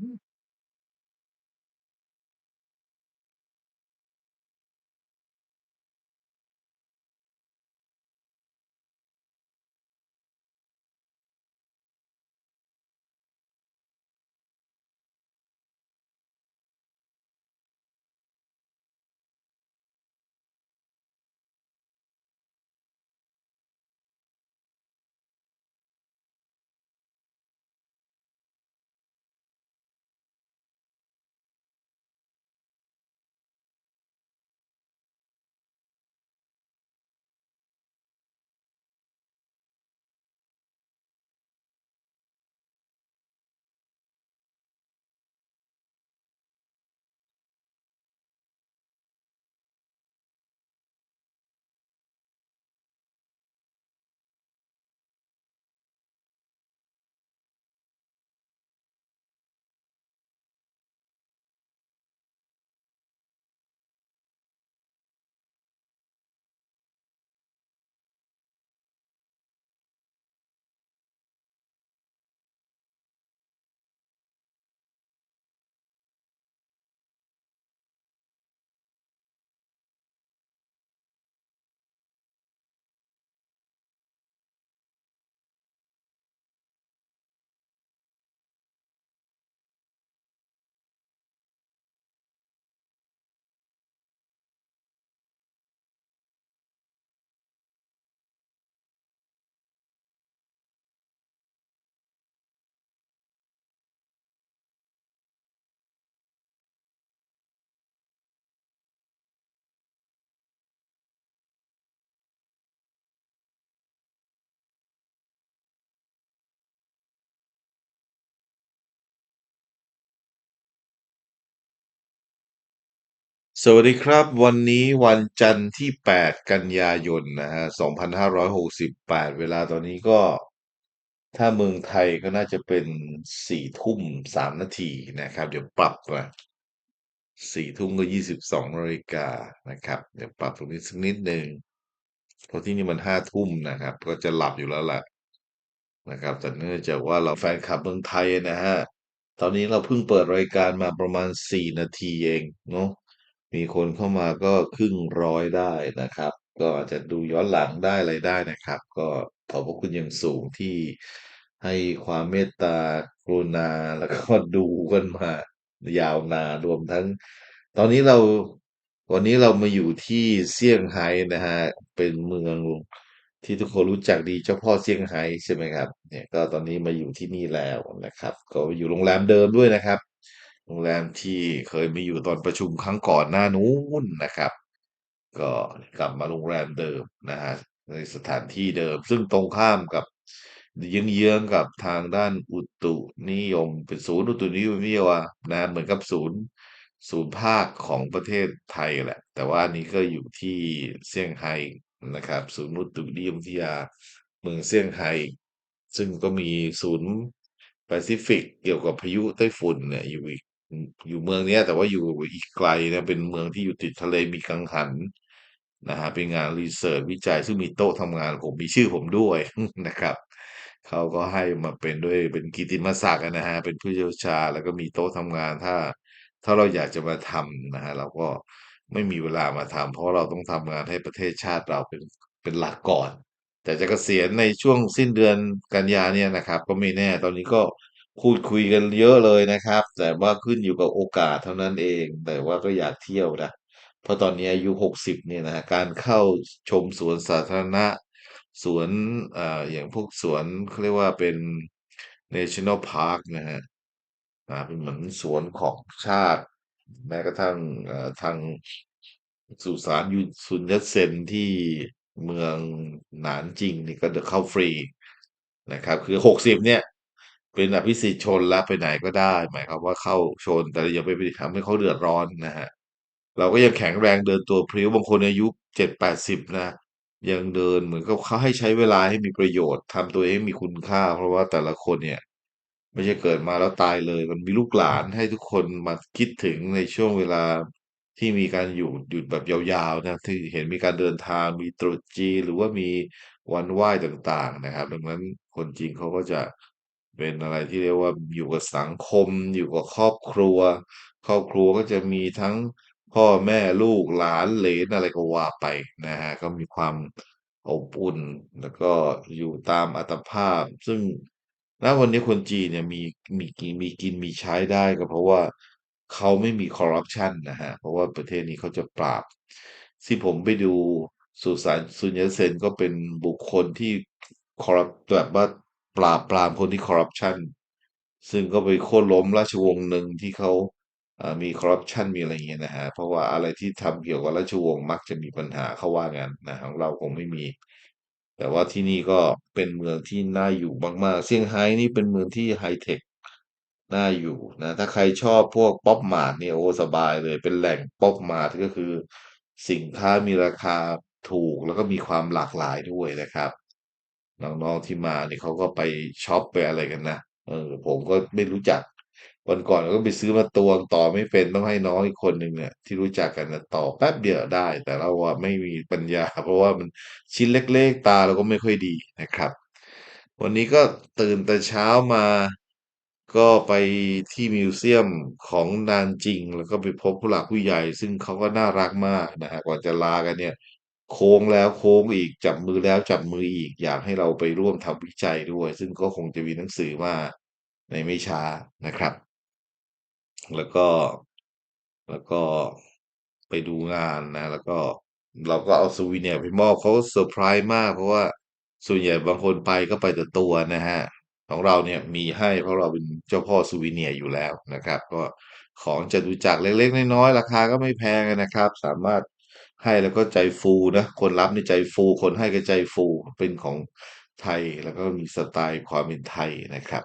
Hmm. สวัสดีครับ วันนี้วันจันทร์ที่ 8 กันยายนนะฮะ 2568 เวลาตอนนี้ก็ ถ้าเมืองไทยก็น่าจะเป็น 4 ทุ่ม 3 นาทีนะครับ เดี๋ยวปรับมา4ทุ่มก็ 22นาฬิกานะครับ เดี๋ยวปรับตรงนี้สักนิดหนึ่งเพราะที่นี่มัน 5 ทุ่มนะครับ ก็จะหลับอยู่แล้วแหละนะครับแต่เนื่องจากว่าเราแฟนคลับเมืองไทยนะฮะ ตอนนี้เราเพิ่งเปิดรายการมาประมาณ 4 นาทีเองเนาะ มีคนเข้ามาก็ครึ่งร้อยได้นะครับ ก็อาจจะดูย้อนหลังได้อะไรได้นะครับ ก็ขอบพระคุณอย่างสูงที่ให้ความเมตตากรุณาแล้วก็ดูกันมายาวนานรวมทั้ง ตอนนี้เราวันนี้เรามาอยู่ที่เซี่ยงไฮ้นะฮะเป็นเมืองที่ทุกคนรู้จักดีเจ้าพ่อเซี่ยงไฮ้ใช่ไหมครับ เนี่ยก็ตอนนี้มาอยู่ที่นี่แล้วนะครับ ก็อยู่โรงแรมเดิมด้วยนะครับ โรงแรมที่เคยมาอยู่ตอนประชุมครั้งก่อนหน้านู้นนะครับ ก็กลับมาโรงแรมเดิมนะฮะในสถานที่เดิม ซึ่งตรงข้ามกับเยื้องๆกับทางด้านอุตุนิยม เป็นศูนย์อุตุนิยมวิทยานะเหมือนกับศูนย์ศูนย์ภาคของประเทศไทยแหละ แต่ว่านนี้ก็อยู่ที่เซี่ยงไฮ้นะครับ ศูนย์อุตุนิยมวิทยาเมืองเซี่ยงไฮ้ซึ่งก็มีศูนย์แปซิฟิกเกี่ยวกับพายุไต้ฝุ่นเนี่ยอยู่อีก อยู่เมืองเนี้ย แต่ว่าอยู่อีกไกลนะเป็นเมืองที่อยู่ติดทะเลมีกังหันนะฮะเป็นงานรีเสิร์ชวิจัยซึ่งมีโต๊ะทำงานผมมีชื่อผมด้วยนะครับเขาก็ให้มาเป็นด้วยเป็นกิติมศักดิ์นะฮะเป็นผู้เชี่ยวชาญแล้วก็มีโต๊ะทำงานถ้า ถ้าเราอยากจะมาทำนะฮะเราก็ไม่มีเวลามาทำเพราะเราต้องทำงานให้ประเทศชาติเราเป็นเป็นหลักก่อน แต่จะเกษียณในช่วงสิ้นเดือนกันยาเนี่ยนะครับ ก็ไม่แน่ตอนนี้ก็ พูดคุยกันเยอะเลยนะครับ แต่ว่าขึ้นอยู่กับโอกาสเท่านั้นเอง แต่ว่าก็อยากเที่ยวนะ เพราะตอนนี้อายุหกสิบเนี่ยนะการเข้าชมสวนสาธารณะ สวนอ่อย่างพวกสวนเขาเรียกว่าเป็น National Park นะฮะอ่าเป็นเหมือนสวนของชาติ แม้กระทั่งเอ่อทางสุสานยุนซุนยัตเซนที่เมืองหนานจิงนี่ก็เดเข้าฟรีนะครับ คือหกสิบเนี่ย เป็นอภิสิทธิชนแล้วไปไหนก็ได้ หมายความว่าเข้าชน แต่อย่าไปไปทำให้เขาเดือดร้อนนะฮะเราก็ยังแข็งแรงเดินตัวพริ้วบางคนอายุเจ็ดแปดสิบนะยังเดินเหมือนกับเขาให้ใช้เวลาให้มีประโยชน์ทำตัวเองมีคุณค่า เพราะว่าแต่ละคนเนี่ย ไม่ใช่เกิดมาแล้วตายเลย มันมีลูกหลานให้ทุกคนมาคิดถึงในช่วงเวลาที่มีการอยู่หยุดแบบยาวๆนะที่เห็นมีการเดินทางมีตรุษจีนหรือว่ามีวันไหว้ต่างๆนะครับ ดังนั้นคนจีนเขาก็จะ เป็นอะไรที่เรียกว่าอยู่กับสังคม อยู่กับครอบครัว ครอบครัวก็จะมีทั้งพ่อแม่ลูกหลานเหลนอะไรก็ว่าไปนะฮะก็มีความอบอุ่น แล้วก็อยู่ตามอัตภาพ ซึ่งณวันนี้คนจีนเนี่ยมีมีกินมีกินมีใช้ได้ก็เพราะว่าเขาไม่มีคอร์รัปชันนะฮะ เพราะว่าประเทศนี้เขาจะปราบ ที่ผมไปดูสุสานซุนยัเซนก็เป็นบุคคลที่คอร์รัปแบบว่า ปราบปรามคนที่คอร์รัปชันซึ่งก็ไปโค่นล้มราชวงศ์หนึ่งที่เขามีคอร์รัปชันมีอะไรเงี้ยนะฮะ เพราะว่าอะไรที่ทำเกี่ยวกับราชวงศ์มักจะมีปัญหาเขาว่างั้นนะของเราคงไม่มี แต่ว่าที่นี่ก็เป็นเมืองที่น่าอยู่มากๆเซี่ยงไฮ้นี่เป็นเมืองที่ไฮเทคน่าอยู่นะถ้าใครชอบพวกป๊อปมาร์ทเนี่ยโอ้สบายเลยเป็นแหล่งป๊อปมาร์ทก็คือ สินค้ามีราคาถูกแล้วก็มีความหลากหลายด้วยนะครับ น้องๆที่มาเนี่ยเขาก็ไปช็อปไปอะไรกันนะเออ ผมก็ไม่รู้จัก วันก่อนก็ไปซื้อมาตวงต่อไม่เป็นต้องให้น้องอีกคนหนึ่งเนี่ยที่รู้จักกันนะต่อแป๊บเดียวได้ แต่เราว่าไม่มีปัญญา เพราะว่ามันชิ้นเล็กๆตาเราก็ไม่ค่อยดีนะครับ วันนี้ก็ตื่นแต่เช้ามาก็ไปที่มิวเซียมของนานจริง แล้วก็ไปพบผู้หลักผู้ใหญ่ ซึ่งเขาก็น่ารักมากนะฮะกว่าจะลากันเนี่ย โค้งแล้วโค้งอีกจับมือแล้วจับมืออีกอยากให้เราไปร่วมทำวิจัยด้วย ซึ่งก็คงจะมีหนังสือมาในไม่ช้านะครับ แล้วก็แล้วก็ไปดูงานนะ แล้วก็เราก็เอาซูวิเนียไปมอบเขาเซอร์ไพรส์มาก เพราะว่าส่วนใหญ่บางคนไปก็ไปแต่ตัวนะฮะ ของเราเนี่ยมีให้เพราะเราเป็นเจ้าพ่อซูวิเนียอยู่แล้วนะครับ ก็ของจตุจักเล็กๆน้อยๆราคาก็ไม่แพงนะครับ สามารถ ให้แล้วก็ใจฟูนะคนรับในใจฟู คนให้ก็ใจฟูเป็นของไทยแล้วก็มีสไตล์ความเป็นไทยนะครับ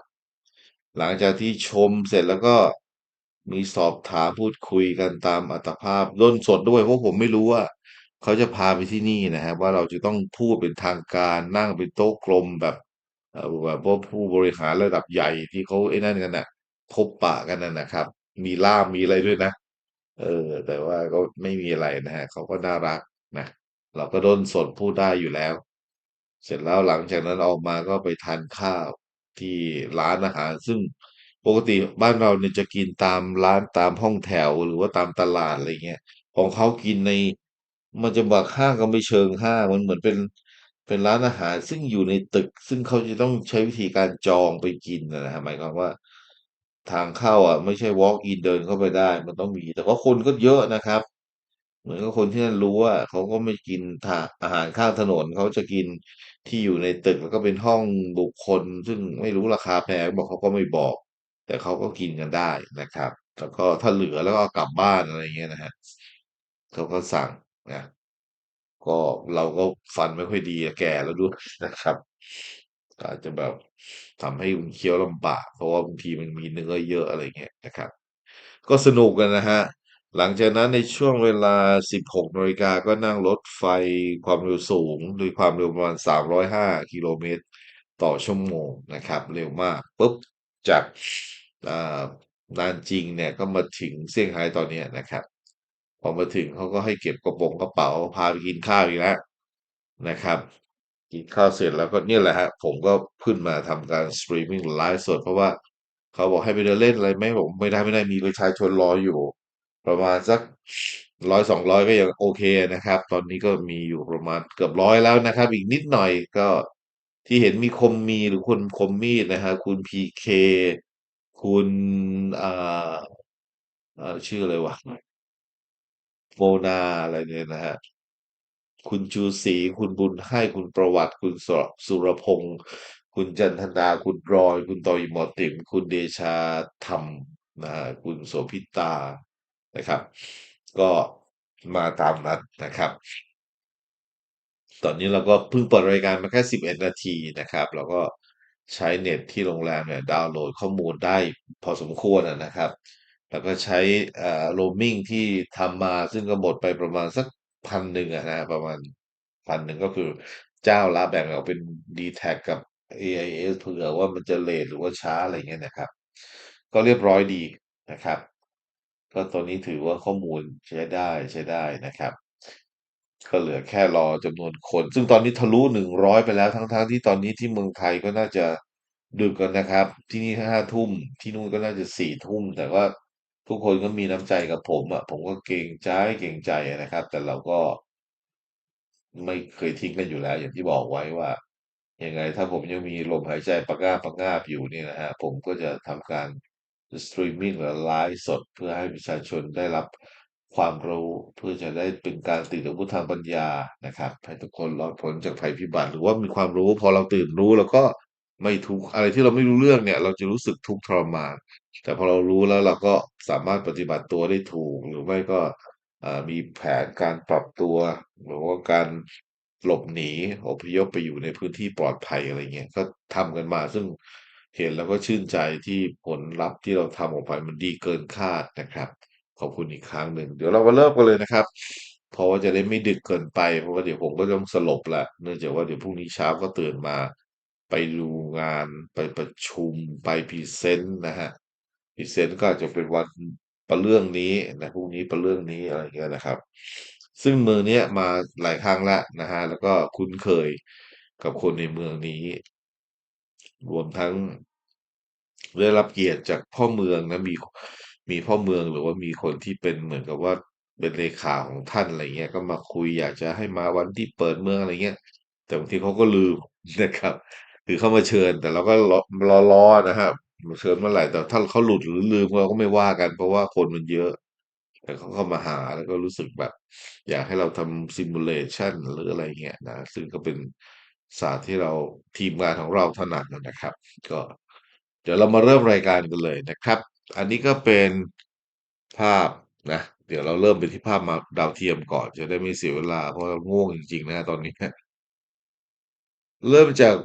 หลังจากที่ชมเสร็จแล้วก็มีสอบถามพูดคุยกันตามอัตภาพด้นสดด้วยเพราะผมไม่รู้ว่า เขาจะพาไปที่นี่นะครับว่าเราจะต้องพูดเป็นทางการนั่งเป็นโต๊ะกลมแบบแบบว่าผู้บริหารระดับใหญ่ที่เขาไอ้นั่นกันน่ะพบปะกันน่ะนะครับ มีล่ามมีอะไรด้วยนะ เออ แต่ว่าก็ไม่มีอะไรนะฮะเขาก็น่ารักนะเราก็ด้นสดพูดได้อยู่แล้ว เสร็จแล้วหลังจากนั้นออกมาก็ไปทานข้าวที่ร้านอาหาร ซึ่งปกติบ้านเราเนี่ยจะกินตามร้านตามห้องแถวหรือว่าตามตลาดอะไรเงี้ยของเขากินในมันจะบอกห้างก็ไม่เชิงห้างมันเหมือนเป็นเป็นร้านอาหาร ซึ่งอยู่ในตึก ซึ่งเขาจะต้องใช้วิธีการจองไปกินนะฮะหมายความว่า ทางเข้าอะ ไม่ใช่ walk in เดินเข้าไปได้ มันต้องมี แต่ว่าคนก็เยอะนะครับ เหมือนกับคนที่นั่นรู้ว่าเขาก็ไม่กินาอาหารข้างถนนเขาจะกินที่อยู่ในตึกแล้วก็เป็นห้องบุคคล ซึ่งไม่รู้ราคาแพงบอกเขาก็ไม่บอก แต่เขาก็กินกันได้นะครับ แล้วก็ถ้าเหลือแล้วก็กลับบ้านอะไรเงี้ยนะฮะเขาก็สั่งนะก็เราก็ฟันไม่ค่อยดีแก่แล้วด้วยนะครับ อาจจะแบบทำให้มันเคี้ยวลำบาก เพราะว่าบางทีมันมีเนื้อเยอะอะไรเงี้ยนะครับ ก็สนุกกันนะฮะ หลังจากนั้นในช่วงเวลา 16นาฬิกาก็นั่งรถไฟความเร็วสูงด้วยความเร็วประมาณ 305 กิโลเมตรต่อชั่วโมงนะครับ เร็วมากปุ๊บจากนานจริงเนี่ยก็มาถึงเซี่ยงไฮ้ตอนนี้นะครับ พอมาถึงเขาก็ให้เก็บกระโปรงกระเป๋าพาไปกินข้าวอีกแล้วนะครับ กินข้าวเสร็จแล้วก็เนี่ยแหละฮะ ผมก็ขึ้นมาทำการสตรีมมิ่งไลฟ์สดเพราะว่าเขาบอกให้ไปเดินเล่นอะไรไหมผมไม่ได้ไม่ได้มีประชาชนรออยู่ ประมาณสักร้อยสองร้อยก็ยังโอเคนะครับ ตอนนี้ก็มีอยู่ประมาณเกือบร้อยแล้วนะครับ อีกนิดหน่อยก็ที่เห็นมีคมมีหรือคุณคมมีดนะฮะคุณพีเคคุณอ่าอ่อชื่ออะไรวะโมนาอะไรเนี่ยนะฮะ คุณชูศรีคุณบุญให้คุณประวัติ คุณส,สุรพงษ์คุณจันทนา คุณรอย คุณต่อยหมอติมคุณเดชาธรรมนะคุณโสภิตานะครับ ก็มาตามนัดนะครับ ตอนนี้เราก็เพิ่งเปิดรายการมาแค่สิบนาทีนะครับเราก็ใช้เน็ตที่โรงแรมเนี่ยดาวน์โหลดข้อมูลได้พอสมควรนะครับ แล้วก็ใช้โรมมิงที่ทำมาซึ่งก็หมดไปประมาณสัก พันหนึ่งอะนะ ประมาณพันหนึ่งก็คือเจ้าละแบ่งออกเป็น d t แทกับ AIS เผื่อว่ามันจะเลทหรือว่าช้าอะไรเงี้ยนะครับ ก็เรียบร้อยดีนะครับ ก็ตอนนี้ถือว่าข้อมูลใช้ได้ใช้ได้นะครับ ก็เหลือแค่รอจำนวนคน ซึ่งตอนนี้ทะลุ100ไปแล้วทั้งๆที่ตอนนี้ที่เมืองไทยก็น่าจะดึกกันนะครับ ที่นี่ห้าทุ่มที่นู่นก็น่าจะสี่ทุ่มแต่ว่า ทุกคนก็มีน้ำใจกับผมอะผมก็เกรงใจเกรงใจนะครับ แต่เราก็ไม่เคยทิ้งกันอยู่แล้ว อย่างที่บอกไว้ว่ายังไง ถ้าผมยังมีลมหายใจปะก้าปะก้าบอยู่นี่นะฮะผมก็จะทำการสตรีมมิ่งหรือไลฟ์สดเพื่อให้ประชาชนได้รับความรู้เพื่อจะได้เป็นการตื่นรู้ทางปัญญานะครับให้ทุกคนรอดพ้นจากภัยพิบัติ หรือว่ามีความรู้พอเราตื่นรู้แล้วก็ ไม่ทุกอะไรที่เราไม่รู้เรื่องเนี่ย เราจะรู้สึกทุกข์ทรมาน แต่พอเรารู้แล้วเราก็สามารถปฏิบัติตัวได้ถูก หรือไม่ก็มีแผนการปรับตัว หรือว่าการหลบหนีอพยพไปอยู่ในพื้นที่ปลอดภัยอะไรเงี้ยก็ทำกันมา ซึ่งเห็นแล้วก็ชื่นใจที่ผลลัพธ์ที่เราทำออกไปมันดีเกินคาดนะครับ ขอบคุณอีกครั้งหนึ่งเดี๋ยวเรามาเริ่มกันเลยนะครับเพราะว่าจะได้ไม่ดึกเกินไปเพราะว่าเดี๋ยวผมก็ต้องสลบแหละเนื่องจากว่าเดี๋ยวพรุ่งนี้เช้าก็ตื่นมา ไปดูงานไปประชุมไปพรีเซนต์นะฮะพรีเซนต์ก็จจะเป็นวันประเรื่องนี้นะพรุ่งนี้ประเรื่องนี้อะไรเงี้ยนะครับ ซึ่งเมืองนี้มาหลายครั้งแล้วนะฮะแล้วก็คุ้นเคยกับคนในเมืองนี้ รวมทั้งได้รับเกียรติจากพ่อเมืองนะมีมีพ่อเมืองหรือว่ามีคนที่เป็นเหมือนกับว่าเป็นเลขาของท่านอะไรเงี้ย ก็มาคุยอยากจะให้มาวันที่เปิดเมืองอะไรเงี้ย แต่บางทีเขาก็ลืมนะครับ คือเข้ามาเชิญ แต่เราก็รอรอนะครับมาเชิญเมื่อไหร่แต่ถ้าเขาหลุดหรือลืมเราก็ไม่ว่ากัน เพราะว่าคนมันเยอะ แต่เขาเข้ามาหาแล้วก็รู้สึกแบบ อยากให้เราทำซิมูเลชันหรืออะไรเงี้ยนะซึ่งก็เป็นศาสตร์ที่เราทีมงานของเราถนัดนะครับ ก็ เดี๋ยวเรามาเริ่มรายการกันเลยนะครับ อันนี้ก็เป็นภาพนะเดี๋ยวเราเริ่มไปที่ภาพมาดาวเทียมก่อน จะได้ไม่เสียเวลาเพราะเราง่วงจริงๆนะตอนนี้ เริ่มจาก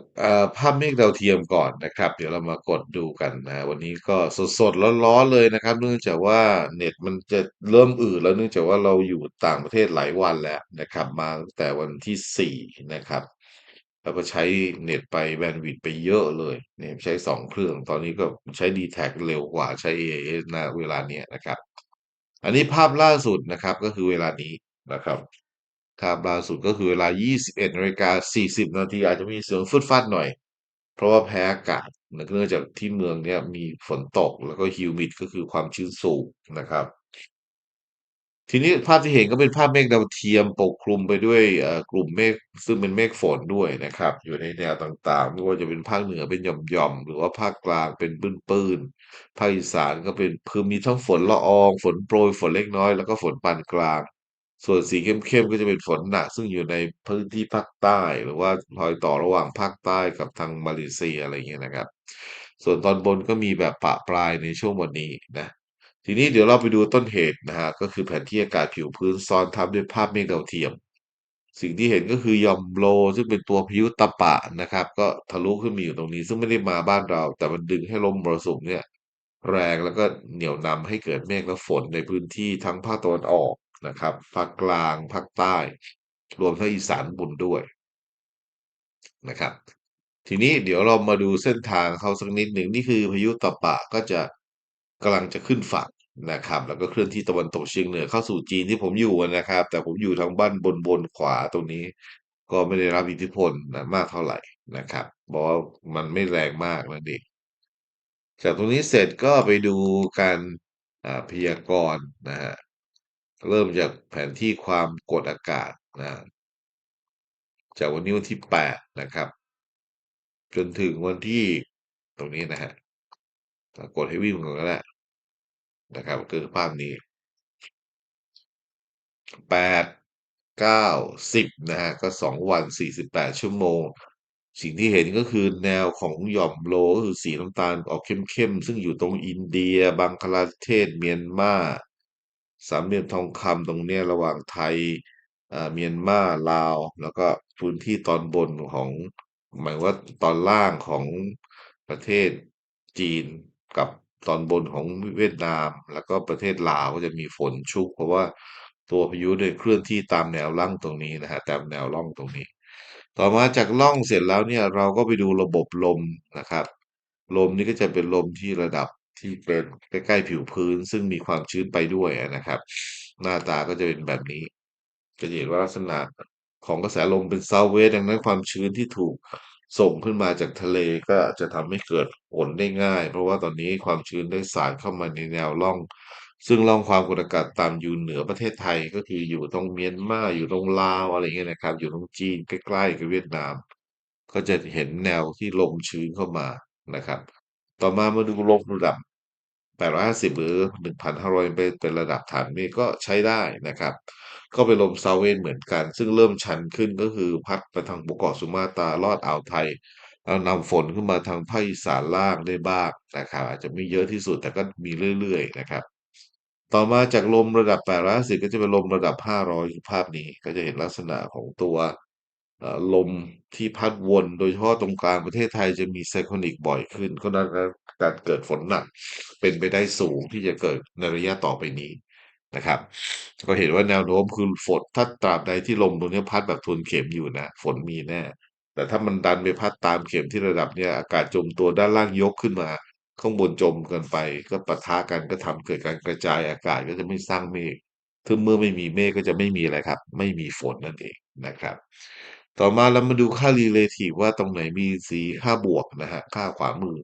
ภาพเมฆดาวเทียมก่อนนะครับ เดี๋ยวเรามากดดูกันนะวันนี้ก็สดๆร้อนๆเลยนะครับ เนื่องจากว่าเน็ตมันจะเริ่มอืดแล้วเนื่องจากว่าเราอยู่ต่างประเทศหลายวันแล้วนะครับ มาตั้งแต่วันที่สี่นะครับ แล้วก็ใช้เน็ตไปแบนด์วิดต์ไปเยอะเลยเนี่ยใช้สองเครื่อง ตอนนี้ก็ใช้ d t แทเร็วกว่าใช้ AIS ณเวลาเนี้ยนะครับ อันนี้ภาพล่าสุดนะครับก็คือเวลานี้นะครับ ครับล่าสุดก็คือเวลา 21นาฬิกา40 นาทีอาจจะมีเสียงฟึดฟัดหน่อย เพราะว่าแพ้อากาศเนื่องจากที่เมืองเนี้ยมีฝนตกแล้วก็ฮิวมิดก็คือความชื้นสูงนะครับ ทีนี้ภาพที่เห็นก็เป็นภาพเมฆดาวเทียมปกคลุมไปด้วยกลุ่มเมฆซึ่งเป็นเมฆฝนด้วยนะครับ อยู่ในแนวต่างๆ ไม่ว่าจะเป็นภาคเหนือเป็นหย่อมๆหรือว่าภาคกลางเป็นปื้นๆภาคอีสานก็เป็นคือมีทั้งฝนละออง ฝนโปรยฝนเล็กน้อยแล้วก็ฝนปานกลาง ส่วนสีเข้มๆก็จะเป็นฝนหนัก ซึ่งอยู่ในพื้นที่ภาคใต้ หรือว่ารอยต่อระหว่างภาคใต้กับทางมาเลเซียอะไรอย่างเงี้ยนะครับ ส่วนตอนบนก็มีแบบปะปลายในช่วงวันนี้นะทีนี้เดี๋ยวเราไปดูต้นเหตุนะฮะก็คือแผนที่อากาศผิวพื้นซ้อนทับด้วยภาพเมฆดาวเทียม สิ่งที่เห็นก็คือยอมโลซึ่งเป็นตัวพายุตะปะนะครับ ก็ทะลุขึ้นมาอยู่ตรงนี้ ซึ่งไม่ได้มาบ้านเรา แต่มันดึงให้ลมมรสุมเนี่ยแรงแล้วก็เหนี่ยวนำให้เกิดเมฆและฝนในพื้นที่ทั้งภาคตะวันออก นะครับภาคกลางภาคใต้ รวมทั้งอีสานบนด้วยนะครับ ทีนี้เดี๋ยวเรามาดูเส้นทางเขาสักนิดหนึ่งนี่คือพายุตะปะก็จะกำลังจะขึ้นฝั่งนะครับ แล้วก็เคลื่อนที่ตะวันตกเฉียงเหนือเข้าสู่จีนที่ผมอยู่นะครับ แต่ผมอยู่ทางบ้านบนบนขวาตรงนี้ ก็ไม่ได้รับอิทธิพลนะมากเท่าไหร่นะครับบอกว่ามันไม่แรงมากนะดิจากตรงนี้เสร็จก็ไปดูการพยากรณ์นะฮะ เริ่มจากแผนที่ความกดอากาศนะจากวันนี้วันที่แปดนะครับ จนถึงวันที่ตรงนี้นะฮะกดให้วิ่งก่อนก็ได้นะครับคือภาพนี้แปดเก้าสิบนะฮะก็สองวันสี่สิบแปดชั่วโมง สิ่งที่เห็นก็คือแนวของหย่อมโลก็คือสีน้ำตาลออกเข้มๆ ซึ่งอยู่ตรงอินเดีย บังคลาเทศเมียนมา สามเหลี่ยมทองคำตรงเนี้ยระหว่างไทยอ่าเมียนมาลาว แล้วก็พื้นที่ตอนบนของ หมายว่าตอนล่างของประเทศจีนกับตอนบนของเวียดนาม แล้วก็ประเทศลาวก็จะมีฝนชุก เพราะว่าตัวพายุเนี่ยเคลื่อนที่ตามแนวร่องตรงนี้นะฮะตามแนวร่องตรงนี้ ต่อมาจากร่องเสร็จแล้วเนี่ยเราก็ไปดูระบบลมนะครับ ลมนี่ก็จะเป็นลมที่ระดับ ที่เป็นใกล้ๆผิวพื้น ซึ่งมีความชื้นไปด้วยนะครับ หน้าตาก็จะเป็นแบบนี้ จะเห็นว่าลักษณะของกระแสลมเป็นเซาเวสดังนั้นความชื้นที่ถูกส่งขึ้นมาจากทะเลก็จะทำให้เกิดฝนได้ง่าย เพราะว่าตอนนี้ความชื้นได้สาดเข้ามาในแนวร่อง ซึ่งร่องความกดอากาศต่ำอยู่เหนือประเทศไทยก็คืออยู่ตรงเมียนมาอยู่ตรงลาวอะไรเงี้ยนะครับ อยู่ตรงจีนใกล้ๆกับเวียดนาม ก็จะเห็นแนวที่ลมชื้นเข้ามานะครับ ต่อมามาดูลมระดับ 850 หรือ 1,500 เป็นเป็นระดับฐานเมฆก็ใช้ได้นะครับ ก็เป็นลมเซาเวนเหมือนกัน ซึ่งเริ่มชันขึ้นก็คือพัดไปทางหมู่เกาะสุมาตราลอดอ่าวไทยแล้วนำฝนขึ้นมาทางภาคอีสานล่างได้บ้างนะครับ อาจจะไม่เยอะที่สุดแต่ก็มีเรื่อยๆนะครับ ต่อมาจากลมระดับ850ก็จะเป็นลมระดับ 500คือภาพนี้ก็จะเห็นลักษณะของตัว ลมที่พัดวนโดยเฉพาะตรงกลางประเทศไทยจะมีไซคลนิกบ่อยขึ้น ก็ดังนั้นการเกิดฝนหนักเป็นไปได้สูงที่จะเกิดในระยะต่อไปนี้นะครับ ก็เห็นว่าแนวโน้มคือฝนถ้าตราบใดที่ลมตรงนี้พัดแบบทวนเข็มอยู่นะฝนมีแน่ แต่ถ้ามันดันไปพัดตามเข็มที่ระดับเนี้ยอากาศจมตัวด้านล่างยกขึ้นมา ข้างบนจมกินไป ก็ปะทะกันก็ทำเกิดการกระจายอากาศก็จะไม่สร้างเมฆคือเมื่อไม่มีเมฆก็จะไม่มีอะไรครับ ไม่มีฝนนั่นเองนะครับ ต่อมาเรามาดูค่า relative ว่าตรงไหนมีสีค่าบวกนะฮะค่าขวามือ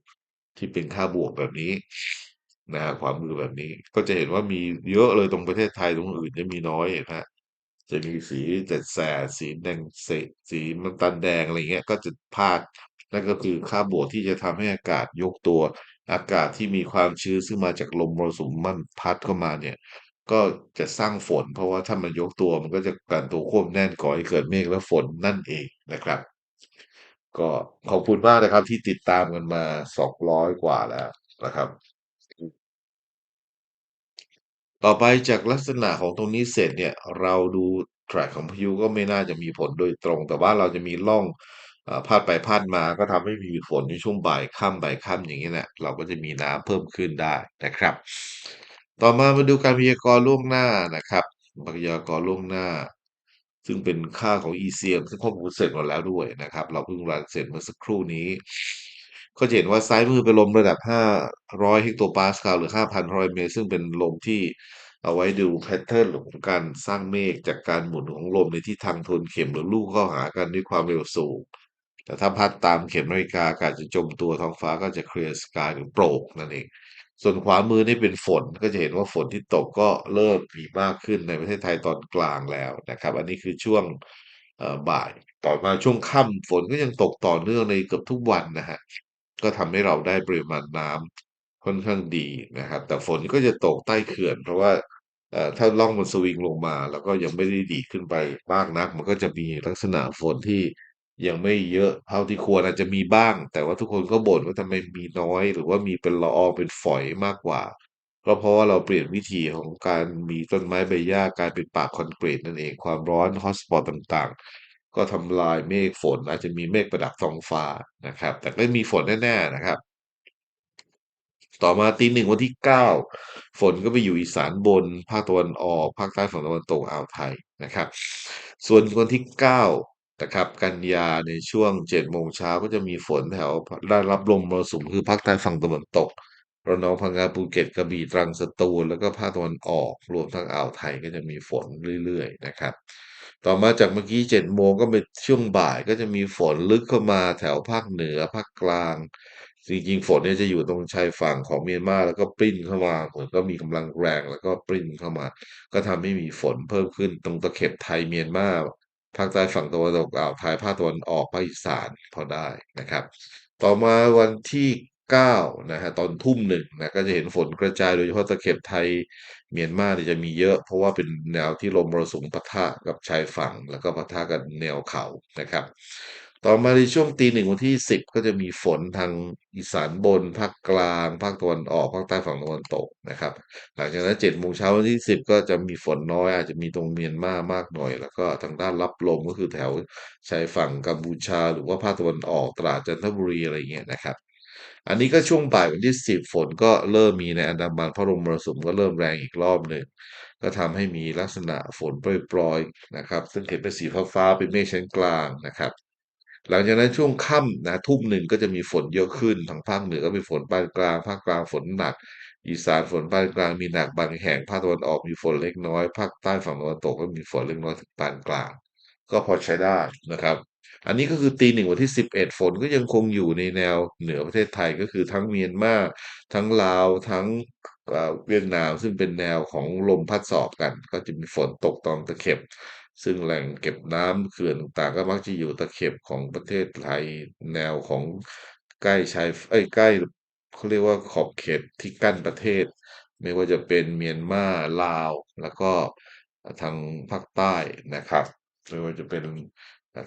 ที่เป็นค่าบวกแบบนี้นะฮะขวามือแบบนี้ ก็จะเห็นว่ามีเยอะเลยตรงประเทศไทยตรงอื่นจะมีน้อยนะฮะจะมีสีแสดๆสีแดงเสสีน้ำตาลแดงอะไรเงี้ยก็จะพาดนั่นก็คือค่าบวกที่จะทำให้อากาศยกตัว อากาศที่มีความชื้นซึ่งมาจากลมมรสุมมันพัดเข้ามาเนี่ย ก็จะสร้างฝน เพราะว่าถ้ามันยกตัวมันก็จะกันตัวควบแน่นก่อให้เกิดเมฆและฝนนั่นเองนะครับ ก็ขอบคุณมากนะครับ ที่ติดตามกันมา200กว่าแล้วนะครับ ต่อไปจากลักษณะของตรงนี้เสร็จเนี่ยเราดูแทร็กของพายุก็ไม่น่าจะมีผลโดยตรง แต่ว่าเราจะมีร่องอ่าพาดไปพาดมาก็ทำให้มีฝนในช่วงบ่ายค่ำบ่ายค่ำอย่างนี้แหละเราก็จะมีน้ำเพิ่มขึ้นได้นะครับ ต่อมามาดูการพยากรณ์ล่วงหน้านะครับพยากรณ์ล่วงหน้า ซึ่งเป็นค่าของ ECM ซึ่งข้อมูลเสร็จหมดแล้วด้วยนะครับ เราเพิ่งรันเสร็จเมื่อสักครู่นี้ ก็จะเห็นว่าซ้ายมือเป็นลมระดับ 500 เฮกโตปาสคาลหรือ 5,100 เมตร ซึ่งเป็นลมที่เอาไว้ดูแพทเทิร์นของการสร้างเมฆจากการหมุนของลมในทิศทางทนเข็มหรือลู่เข้าหากันด้วยความเร็วสูง แต่ถ้าพัดตามเข็มนาฬิกาอากาศจะจมตัวท้องฟ้าก็จะเคลียร์สกายหรือโปร่งนั่นเอง ส่วนขวามือนี่เป็นฝนก็จะเห็นว่าฝนที่ตกก็เริ่มมีมากขึ้นในประเทศไทยตอนกลางแล้วนะครับ อันนี้คือช่วงบ่ายต่อมาช่วงค่ำฝนก็ยังตกต่อเนื่องในเกือบทุกวันนะฮะก็ทำให้เราได้ปริมาณน้ำค่อนข้างดีนะครับ แต่ฝนก็จะตกใต้เขื่อน เพราะว่าถ้าร่องมันสวิงลงมา แล้วก็ยังไม่ได้ดีขึ้นไปมากนัก มันก็จะมีลักษณะฝนที่ ยังไม่เยอะเท่าที่ควรอาจจะมีบ้าง แต่ว่าทุกคนก็บ่นว่าทำไมมีน้อย หรือว่ามีเป็นละอองเป็นฝอยมากกว่า ก็เพราะว่าเราเปลี่ยนวิธีของการมีต้นไม้ใบหญ้ากลายเป็นป่าคอนกรีตนั่นเองความร้อนฮอตสปอตต่างๆ ก็ทำลายเมฆฝน อาจจะมีเมฆประดับท้องฟ้านะครับ แต่ไม่มีฝนแน่ๆนะครับ ต่อมาตีหนึ่งวันที่เก้าฝนก็ไปอยู่อีสานบน ภาคตะวันออก ภาคใต้ฝั่งตะวันตกอ่าวไทยนะครับ ส่วนวันที่เก้า นะครับกันยาในช่วงเจ็ดโมงเช้าก็จะมีฝนแถวได้รับลมมรสุมคือภาคใต้ฝั่งตะวันตกระนองพังงาภูเก็ตกระบี่ตรังสตูลแล้วก็ภาคตะวันออก รวมทั้งอ่าวไทยก็จะมีฝนเรื่อยๆนะครับ ต่อมาจากเมื่อกี้เจ็ดโมงก็เป็นช่วงบ่ายก็จะมีฝนลึกเข้ามาแถวภาคเหนือภาคกลางจริงๆฝนเนี่ยจะอยู่ตรงชายฝั่งของเมียนมาแล้วก็ปริ้นเข้ามาฝนก็มีกำลังแรงแล้วก็ปริ้นเข้ามา ก็ทำให้มีฝนเพิ่มขึ้นตรงตะเข็บไทยเมียนมา ภาคใต้ฝั่งตะวันตกอ่าวไทยภาคตะวันออกภาคอีสานพอได้นะครับ ต่อมาวันที่เก้านะฮะตอนทุ่มหนึ่งนะก็จะเห็นฝนกระจายโดยเฉพาะตะเข็บไทยเมียนมาเนี่ยจะมีเยอะ เพราะว่าเป็นแนวที่ลมมรสุมปะทะกับชายฝั่ง แล้วก็ปะทะกับแนวเขานะครับ ต่อมาในช่วงตีหนึ่งวันที่สิบก็จะมีฝนทางอีสานบนภาคกลางภาคตะวันออกภาคใต้ฝั่งตะวันตกนะครับ หลังจากนั้นเจ็ดโมงเช้าวันที่สิบก็จะมีฝนน้อยอาจจะมีตรงเมียนมามากหน่อย แล้วก็ทางด้านรับลมก็คือแถวชายฝั่งกัมพูชา หรือว่าภาคตะวันออกตราดจันทบุรีอะไรเงี้ยนะครับ อันนี้ก็ช่วงบ่ายวันที่สิบฝนก็เริ่มมีในอันดามันเพราะลมมรสุมก็เริ่มแรงอีกรอบหนึ่งก็ทำให้มีลักษณะฝนโปรยๆนะครับ ซึ่งเห็นเป็นสีฟ้าๆเป็นเมฆชั้นกลางนะครับ หลังจากนั้นช่วงค่ำนะทุ่มหนึ่งก็จะมีฝนเยอะขึ้นทางภาคเหนือก็มีฝนปานกลาง ภาคกลางฝนหนัก อีสานฝนปานกลางมีหนักบางแห่งภาคตะวันออกมีฝนเล็กน้อยภาคใต้ฝั่งตะวันตกก็มีฝนเล็กน้อยถึงปานกลาง ก็พอใช้ได้นะครับ อันนี้ก็คือตีหนึ่งวันที่ 11 ฝนก็ยังคงอยู่ในแนวเหนือประเทศไทยก็คือทั้งเมียนมาทั้งลาวทั้งเอ่อเวียดนามซึ่งเป็นแนวของลมพัดสอบกัน ก็จะมีฝนตกตอนตะเข็บ ซึ่งแหล่งเก็บน้ำเขื่อนต่างก็มักจะอยู่ตะเข็บของประเทศไทยแนวของใกล้ชายเอ้ยใกล้เขาเรียกว่าขอบเขตที่กั้นประเทศ ไม่ว่าจะเป็นเมียนมาลาว แล้วก็ทางภาคใต้นะครับไม่ว่าจะเป็น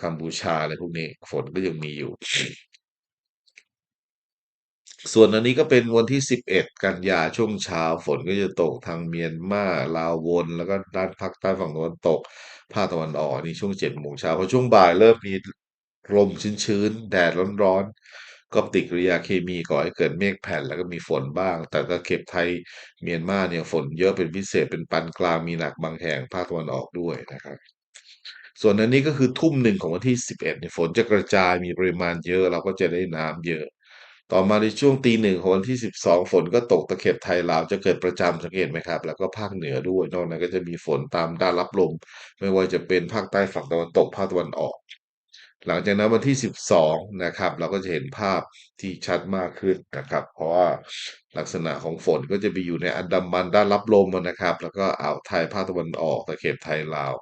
กัมพูชาอะไรพวกนี้ฝนก็ยังมีอยู่ ส่วนอันนี้ก็เป็นวันที่ 11 กันยาช่วงเช้าฝนก็จะตกทางเมียนมาลาววน แล้วก็ด้านภาคใต้ฝั่งตะวันตก ภาคตะวันออกนี่ช่วง7โมงเช้าพอช่วงบ่ายเริ่มมีลมชื้นๆ แดดร้อนๆ ก็ปฏิกิริยาเคมีก่อให้เกิดเมฆแผ่นแล้วก็มีฝนบ้าง แต่ตะเข็บไทยเมียนมาเนี่ยฝนเยอะเป็นพิเศษเป็นปานกลางมีหนักบางแห่งภาคตะวันออกด้วยนะครับ ส่วนอันนี้ก็คือทุ่มหนึ่งของวันที่ 11เนี่ยฝนจะกระจายมีปริมาณเยอะเราก็จะได้น้ำเยอะ ต่อมาในช่วงตีหนึ่งของวันที่ 12 ฝนก็ตกตะเข็บไทยลาวจะเกิดประจำสังเกตไหมครับ แล้วก็ภาคเหนือด้วย นอกนั้นก็จะมีฝนตามด้านรับลม ไม่ว่าจะเป็นภาคใต้ฝั่งตะวันตกภาคตะวันออก หลังจากนั้นวันที่ 12 นะครับ เราก็จะเห็นภาพที่ชัดมากขึ้นนะครับ เพราะว่าลักษณะของฝนก็จะไปอยู่ในอันดามันด้านรับลมนะครับ แล้วก็อ่าวไทยภาคตะวันออกตะเข็บไทยลาว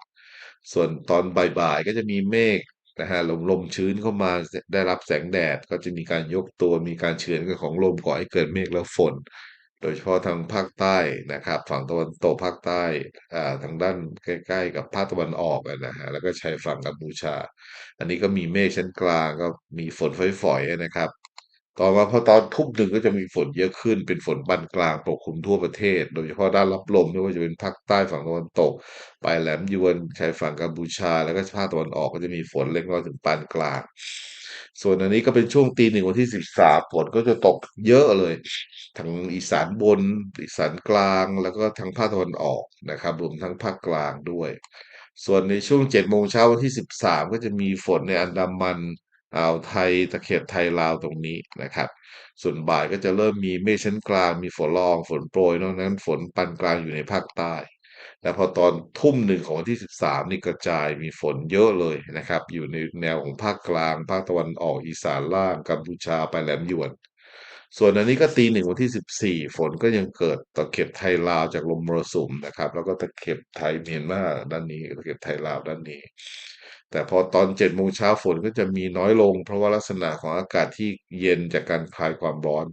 ส่วนตอนบ่ายๆก็จะมีเมฆ นะฮะลมลมชื้นเข้ามาได้รับแสงแดดก็จะมีการยกตัวมีการเฉือนกันของลมก่อให้เกิดเมฆและฝน โดยเฉพาะทางภาคใต้นะครับ ฝั่งตะวันตกภาคใต้อ่าทางด้านใกล้ๆ กับภาคตะวันออกนะฮะแล้วก็ชายฝั่งกัมพูชา อันนี้ก็มีเมฆชั้นกลางก็มีฝนฝอยๆนะครับ ต่อมาพอตอนทุ่มหนึ่งก็จะมีฝนเยอะขึ้น เป็นฝนปานกลางปกคลุมทั่วประเทศ โดยเฉพาะด้านรับลมไม่ว่าจะเป็นภาคใต้ฝั่งตะวันตก ไปแหลมยวนชายฝั่งกัมพูชา แล้วก็ภาคตะวันออกก็จะมีฝนเล็กน้อยถึงปานกลาง ส่วนอันนี้ก็เป็นช่วงตีหนึ่งวันที่สิบสามฝนก็จะตกเยอะเลยทางอีสานบน อีสานกลางแล้วก็ทางภาคตะวันออกนะครับรวมทั้งภาคกลางด้วย ส่วนในช่วงเจ็ดโมงเช้าวันที่สิบสามก็จะมีฝนในอันดามัน อ่าวไทยตะเข็บไทยลาวตรงนี้นะครับ ส่วนบ่ายก็จะเริ่มมีเมฆชั้นกลางมีฝนละอองฝนโปรยนอกนั้นฝนปานกลางอยู่ในภาคใต้แต่พอตอนทุ่มหนึ่งของวันที่ 13 นี่กระจายมีฝนเยอะเลยนะครับ อยู่ในแนวของภาคกลาง ภาคตะวันออกอีสานล่างกัมพูชาไปแหลมยวน ส่วนอันนี้ก็ตีหนึ่งวันที่ 14 ฝนก็ยังเกิดตะเข็บไทยลาวจากลมมรสุมนะครับ แล้วก็ตะเข็บไทยเมียนมาด้านนี้ตะเข็บไทยลาวด้านนี้ แต่พอตอนเจ็ดโมงเช้าฝนก็จะมีน้อยลง เพราะว่าลักษณะของอากาศที่เย็นจากการคลายความร้อน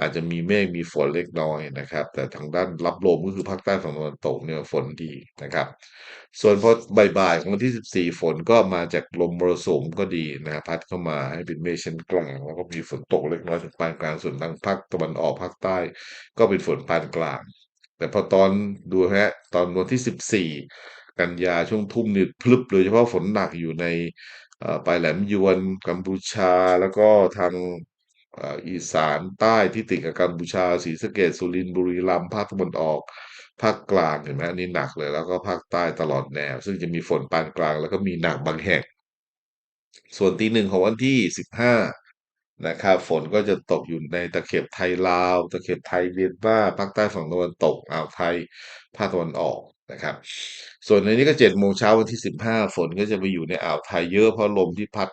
อาจจะมีเมฆมีฝนเล็กน้อยนะครับ แต่ทางด้านรับลมก็คือภาคใต้ฝั่งตะวันตกเนี่ยฝนดีนะครับ ส่วนพอบ่ายๆของวันที่ 14 ฝนก็มาจากลมมรสุมก็ดีนะพัดเข้ามาให้เป็นเมฆชั้นกลางแล้วก็มีฝนตกเล็กน้อยถึงปานกลางส่วนทางภาคตะวันออกภาคใต้ ก็เป็นฝนปานกลาง แต่พอตอนดูฮะตอนวันที่ 14 กันยาช่วงทุ่มนี่พลึบโดยเฉพาะฝนหนักอยู่ในปลายแหลมยวนกัมพูชาแล้วก็ทางอีสานใต้ที่ติดกับกัมพูชาศรีสะเกษสุรินทร์บุรีรัมย์ภาคตะวันออก ภาคกลางเห็นไหมอันนี้หนักเลย แล้วก็ภาคใต้ตลอดแนว ซึ่งจะมีฝนปานกลาง แล้วก็มีหนักบางแห่ง ส่วนตีหนึ่งของวันที่สิบห้านะครับฝนก็จะตกอยู่ในตะเข็บไทยลาว ตะเข็บไทยเมียนมาภาคใต้ฝั่งตะวันตกอ่าวไทยภาคตะวันออก นะครับ ส่วนในนี้ก็เจ็ดโมงเช้าวันที่สิบห้าฝนก็จะไปอยู่ในอ่าวไทยเยอะเพราะลมที่พัด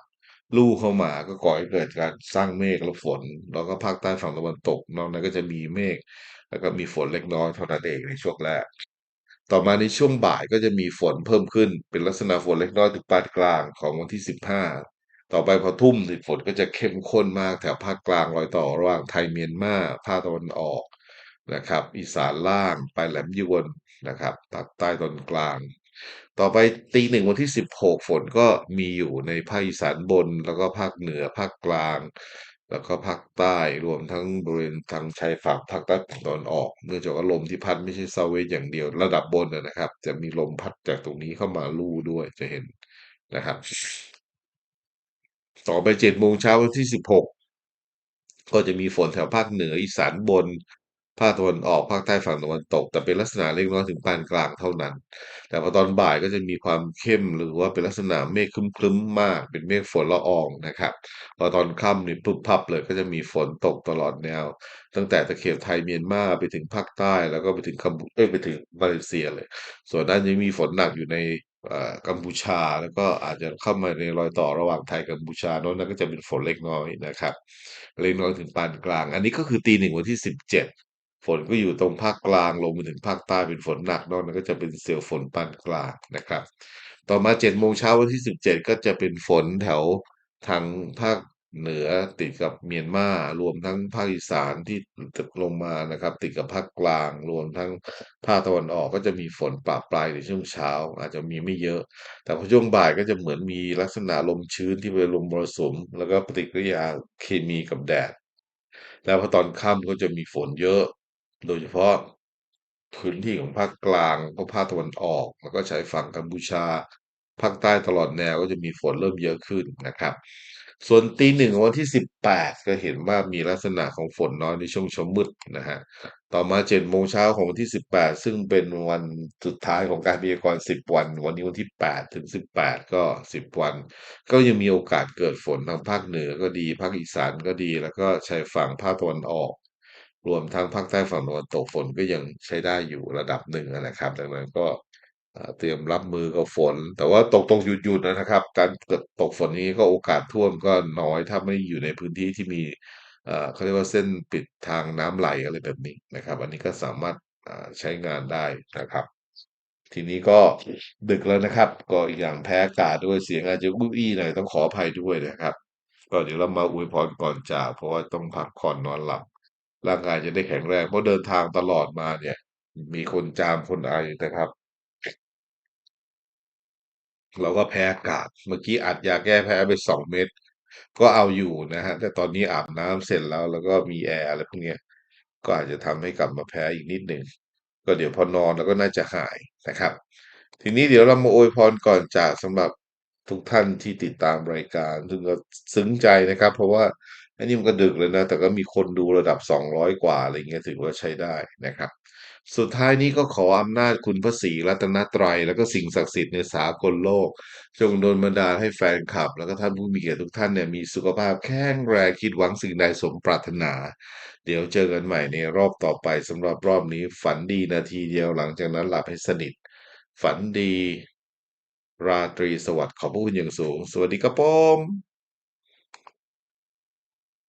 ลู่เข้ามาก็ก่อให้เกิดการสร้างเมฆและฝน แล้วก็ภาคใต้ฝั่งตะวันตกนอกนั้นก็จะมีเมฆแล้วก็มีฝนเล็กน้อยเท่านั้นเองในช่วงแรก ต่อมาในช่วงบ่ายก็จะมีฝนเพิ่มขึ้น เป็นลักษณะฝนเล็กน้อยถึงปานกลางของวันที่15ต่อไปพอทุ่มนี่ฝนก็จะเข้มข้นมากแถวภาคกลางรอยต่อระหว่างไทยเมียนมาภาคตะวันออกนะครับ อีสานล่างไปแหลมยวน นะครับภาคใต้ตอนกลาง ต่อไปตีหนึ่งวันที่ 16 ฝนก็มีอยู่ในภาคอีสานบน แล้วก็ภาคเหนือภาคกลาง แล้วก็ภาคใต้รวมทั้งบริเวณทางชายฝั่งภาคใต้ตะวันออก เนื่องจากว่าลมที่พัดไม่ใช่เซาเวยอย่างเดียวระดับบนนะครับ จะมีลมพัดจากตรงนี้เข้ามาลู่ด้วยจะเห็นนะครับ ต่อไปเจ็ดโมงเช้าวันที่สิบหกก็จะมีฝนแถวภาคเหนืออีสานบน ภาคตะวันออกภาคใต้ฝั่งตะวันตก แต่เป็นลักษณะเล็กน้อยถึงปานกลางเท่านั้น แต่พอตอนบ่ายก็จะมีความเข้มหรือว่าเป็นลักษณะเมฆครึ้มๆมาก เป็นเมฆฝนละอองนะครับพอตอนค่ำนี่ปุ๊บพับเลยก็จะมีฝนตกตลอดแนว ตั้งแต่ตะเข็บไทยเมียนมาไปถึงภาคใต้แล้วก็ไปถึงคัมพูเอ้ยไปถึงมาเลเซียเลย ส่วนด้นยังมีฝนหนักอยู่ในอ่อกัมพูชาแล้วก็อาจจะเข้ามาในรอยต่อระหว่างไทยกัมพูชาโน้นนั่นก็จะเป็นฝนเล็กน้อยนะครับ เล็กน้อยถึงปานกลาง อันนี้ก็คือตีหนึ่งวันที่สิบเจ็ด ฝนก็อยู่ตรงภาคกลางลงมาถึงภาคใต้เป็นฝนหนักนอกนั้นก็จะเป็นเสียวฝนปานกลางนะครับ ต่อมาเจ็ดโมงเช้าวันที่สิบเจ็ดก็จะเป็นฝนแถวทางภาคเหนือติดกับเมียนมารวมทั้งภาคอีสานที่ลงมานะครับ ติดกับภาคกลางรวมทั้งภาคตะวันออกก็จะมีฝนปะปลายในช่วงเช้า อาจจะมีไม่เยอะ แต่พอช่วงบ่ายก็จะเหมือนมีลักษณะลมชื้นที่เป็นลมมรสุม แล้วก็ปฏิกิริยาเคมีกับแดด แล้วพอตอนค่ำก็จะมีฝนเยอะ โดยเฉพาะพื้นที่ของภาคกลางก็ภาคตะวันออก แล้วก็ชายฝั่งกัมพูชาภาคใต้ตลอดแนวก็จะมีฝนเริ่มเยอะขึ้นนะครับ ส่วนตีหนึ่งวันที่สิบแปดก็เห็นว่ามีลักษณะของฝนน้อยในช่วงเช้ามืดนะฮะต่อมาเจ็ดโมงเช้าของวันที่สิบแปดซึ่งเป็นวันสุดท้ายของการพยากรณ์สิบวัน วันนี้วันที่แปดถึงสิบแปดก็สิบวัน ก็ยังมีโอกาสเกิดฝนทางภาคเหนือก็ดี ภาคอีสานก็ดี แล้วก็ชายฝั่งภาคตะวันออก รวมทั้งภาคใต้ฝั่งตะวันตกฝนก็ยังใช้ได้อยู่ระดับหนึ่งนะครับ ดังนั้นก็เตรียมรับมือกับฝน แต่ว่าตกตกหยุดหยุดนะครับ การเกิดตกฝนนี้ก็โอกาสท่วมก็น้อยถ้าไม่อยู่ในพื้นที่ที่มีเขาเรียกว่าเส้นปิดทางน้ำไหลอะไรแบบนี้นะครับ อันนี้ก็สามารถใช้งานได้นะครับ ทีนี้ก็ดึกแล้วนะครับ ก็อีกอย่างแพ้อากาศด้วยเสียงอาจจะอู้อี้หน่อยต้องขออภัยด้วยนะครับ ก็เดี๋ยวเรามาอวยพรก่อนจากเพราะว่าต้องพักผ่อนนอนหลับ ร่างกายจะได้แข็งแรงเพราะเดินทางตลอดมาเนี่ย มีคนจามคนไอนะครับ เราก็แพ้อากาศเมื่อกี้อัดยาแก้แพ้ไปสองเม็ดก็เอาอยู่นะฮะแต่ตอนนี้อาบน้ำเสร็จแล้ว แล้วก็มีแอร์อะไรพวกนี้ก็อาจจะทำให้กลับมาแพ้อีกนิดหนึ่งก็เดี๋ยวพอนอนแล้วก็น่าจะหายนะครับ ทีนี้เดี๋ยวเรามาอวยพรก่อนจากสำหรับทุกท่านที่ติดตามรายการ ซึ่งก็ซึ้งใจนะครับ เพราะว่า อันนี้มันก็ดึกเลยนะ แต่ก็มีคนดูระดับสองร้อยกว่าอะไรเงี้ยถือว่าใช้ได้นะครับ สุดท้ายนี้ก็ขออำนาจคุณพระศรีรัตนตรัย แล้วก็สิ่งศักดิ์สิทธิ์ในสากลโลก จงโดนบันดาลให้แฟนคลับ แล้วก็ท่านผู้มีเกียรติทุกท่านเนี่ยมีสุขภาพแข็งแรงคิดหวังสิ่งใดสมปรารถนา เดี๋ยวเจอกันใหม่ในรอบต่อไปสำหรับรอบนี้ฝันดีนาทีเดียวหลังจากนั้นหลับให้สนิท ฝันดี ราตรีสวัสดิ์ขอบพระคุณอย่างสูง สวัสดีครับผม